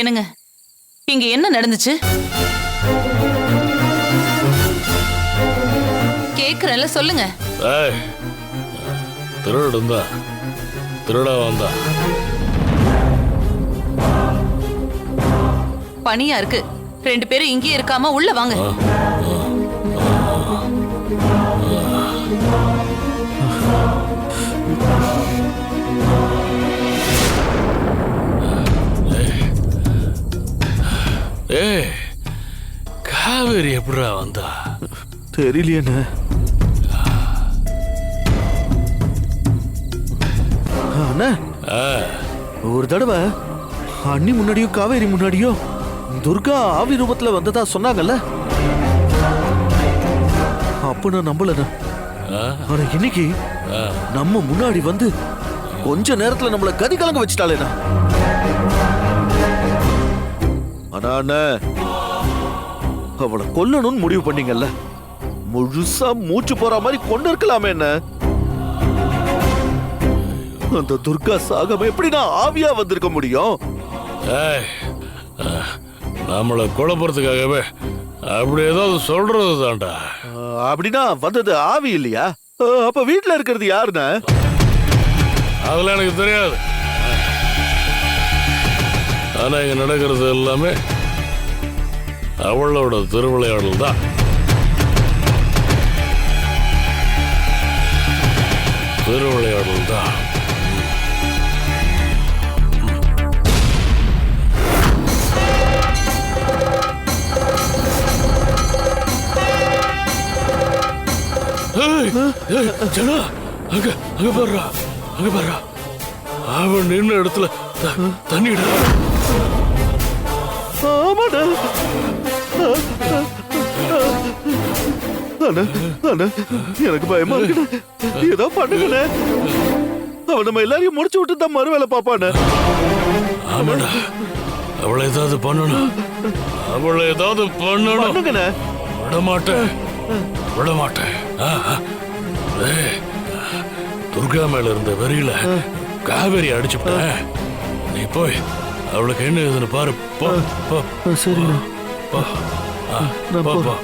என்னங்க இங்க என்ன நடந்துச்சு? கேக்குறேன்ல சொல்லுங்க. ஏய் திருடுந்தா திருட வந்தா. பனியா இருக்கு. ரெண்டு பேரும் இங்கேயே இருக்காம உள்ள வாங்க. ஏய் காவேரி எப்படிடா வந்தா? தெரியலையேண்ணே. அண்ணா ஆ, ஒரு தடவை அண்ணி முன்னாடியும் காவேரி முன்னாடியும் துர்கா ஆவி ரூபத்துல வந்ததா சொன்னாங்கல்ல? அப்ப நான் நம்பலண்ணா. ஆனா இன்னைக்கு. நம்ம முன்னாடி வந்து கொஞ்ச நேரத்துல நம்மள கதி கலங்க வச்சுட்டாளேண்ணா. ஆனா அவளை கொல்லணும்னு முடிவு பண்ணீங்கல்ல. முழுசா மூச்சு போற மாதிரி கொண்டு இருக்கலாமே என்ன அந்த துர்கா சாகம் எப்படி நான் ஆவியா வந்திருக்க முடியும்? நம்மளை குழப்பறதுக்காகவே அப்படி ஏதாவது சொல்றது தான்டா. அப்படின்னா வந்தது ஆவி இல்லையா? அப்ப வீட்ல இருக்கிறது யாருண்ணா? அதெல்லாம் எனக்கு தெரியாது. ஆனா இங்க நடக்கிறது எல்லாமே அவளோட திருவிளையாடல் தான். திருவிளையாடல் தான். ஜனா, அங்க அங்க பாருடா அங்க பாருடா. அவன் நின்ன இடத்துல த- தண்ணிடா. ஆமாண்ணா அண்ணா அண்ணா எனக்கு பயமா இருக்குண்ணே ஏதோ பண்ணுங்கண்ணே. அவன் நம்ம எல்லாரையும் முடிச்சு விட்டு தான் மறு வேலை பாப்பாண்ணே ஆமாடா. அவளை ஏதாவது பண்ணணும். அவளை ஏதாவது பண்ணணும். பண்ணுங்கண்ணே. விட மாட்டேன் விட மாட்டேன் ஆ, ஆ. ஏய், துர்கா மேல இருந்த வெறியில காவேரி அடிச்சுட்டேன் நீ போய் அவளுக்கு என்ன இதுன்னு பாரு. போ போ. சரிண்ணா போ போ. போ.